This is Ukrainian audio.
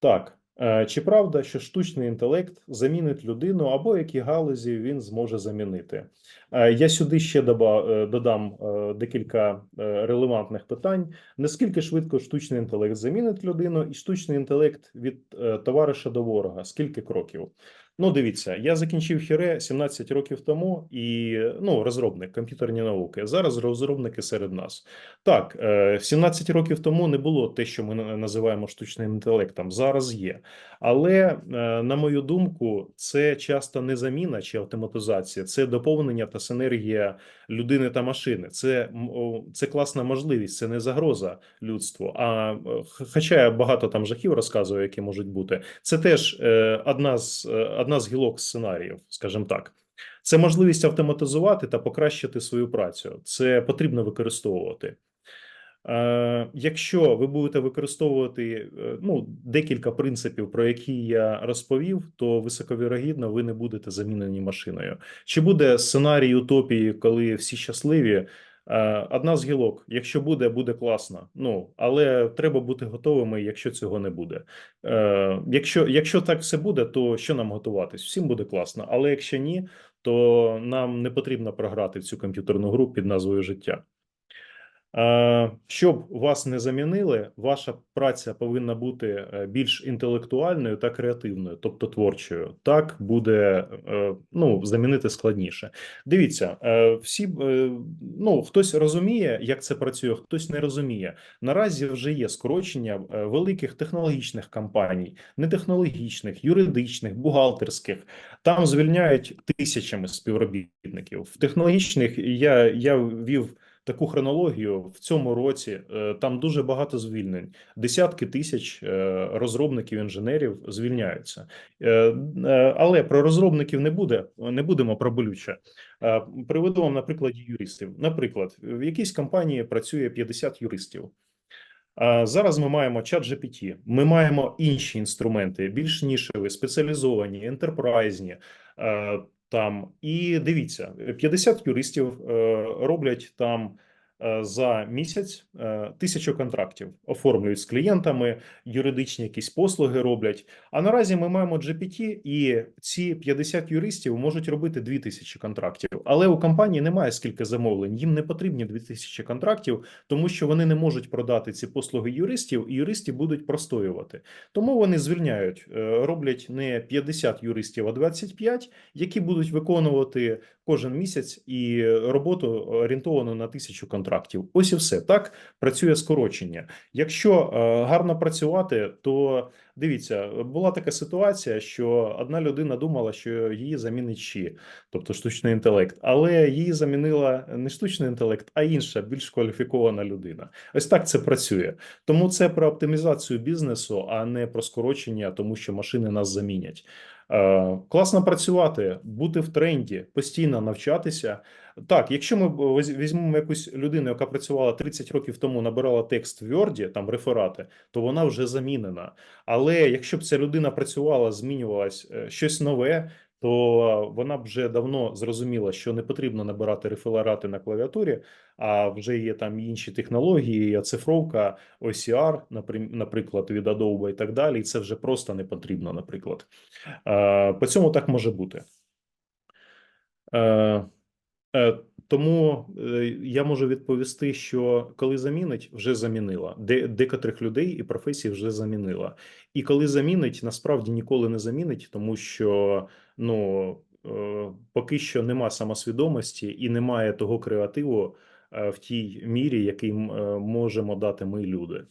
Так, е, чи правда, що штучний інтелект замінить людину, або які галузі він зможе замінити? Е, Я сюди ще е, додам декілька е, релевантних питань. Наскільки швидко штучний інтелект замінить людину, і штучний інтелект від е, товариша до ворога? Скільки кроків? Ну, дивіться, я закінчив хіре 17 років тому, і ну, розробник комп'ютерні науки. Зараз розробники серед нас. Так, е, 17 років тому не було те, що ми називаємо штучним інтелектом. Зараз є. Але, е, на мою думку, це часто не заміна чи автоматизація, це доповнення та синергія людини та машини. Це, це класна можливість, це не загроза людству. А е, хоча я багато там жахів розказую, які можуть бути, це теж е, одна з е, одна з гілок сценаріїв, скажімо так. Це можливість автоматизувати та покращити свою працю. Це потрібно використовувати. Якщо ви будете використовувати ну, декілька принципів, про які я розповів, то високовірогідно ви не будете замінені машиною. Чи буде сценарій утопії, коли всі щасливі? Е, Одна з гілок, якщо буде, буде класно. Ну але треба бути готовими, якщо цього не буде. Е, Якщо, якщо так все буде, то що нам готуватись? Всім буде класно. Але якщо ні, то нам не потрібно програти в цю комп'ютерну гру під назвою життя. Щоб вас не замінили, ваша праця повинна бути е, більш інтелектуальною та креативною, тобто творчою. Так буде е, ну замінити складніше. Дивіться, е, всі ну хтось розуміє, як це працює, хтось не розуміє. Наразі вже є скорочення великих технологічних компаній, нетехнологічних, юридичних, бухгалтерських. Там звільняють тисячами співробітників. В технологічних я, я ввів таку хронологію в цьому році. е, Там дуже багато звільнень. Десятки тисяч е, розробників інженерів звільняються. Е, Але про розробників не буде. Не будемо про болюче. Приведу вам на прикладі юристів. Наприклад, в якійсь компанії працює 50 юристів. Зараз ми маємо чат GPT, ми маємо інші інструменти, більш нішеві, спеціалізовані, ентерпрайзні. Там. І дивіться, 50 юристів е, роблять там за місяць е, тисячу контрактів, оформлюють з клієнтами, юридичні якісь послуги роблять. А наразі ми маємо GPT, і ці 50 юристів можуть робити 2000 контрактів. Але у компанії немає скільки замовлень, їм не потрібні 2000 контрактів тому що вони не можуть продати ці послуги юристів, і юристи будуть простоювати. Тому вони звільняють, е, роблять не 50 юристів, а 25, які будуть виконувати кожен місяць і роботу орієнтовану на тисячу контрактів. Ось і все так працює скорочення. Якщо е, гарно працювати, то дивіться, була така ситуація, що одна людина думала, що її замінить ЩІ, тобто штучний інтелект, але її замінила не штучний інтелект, а інша більш кваліфікована людина. Ось так це працює. Тому це про оптимізацію бізнесу, а не про скорочення, тому що машини нас замінять. Е, Класно працювати, бути в тренді, постійно навчатися. Так, якщо ми візьмемо якусь людину, яка працювала 30 років тому, набирала текст в Word, там реферати, то вона вже замінена. Але якщо б ця людина працювала, змінювалась е, щось нове, то вона б вже давно зрозуміла, що не потрібно набирати реферати на клавіатурі, а вже є там інші технології, оцифровка, OCR, наприклад, від Adobe і так далі. І це вже просто не потрібно, наприклад. Е, По цьому так може бути. Тому е, я можу відповісти, що коли замінить, вже замінила. Де, декотрих людей і професій вже замінила. І коли замінить, насправді ніколи не замінить, тому що ну е, поки що нема самосвідомості і немає того креативу е, в тій мірі, який можемо дати ми люди.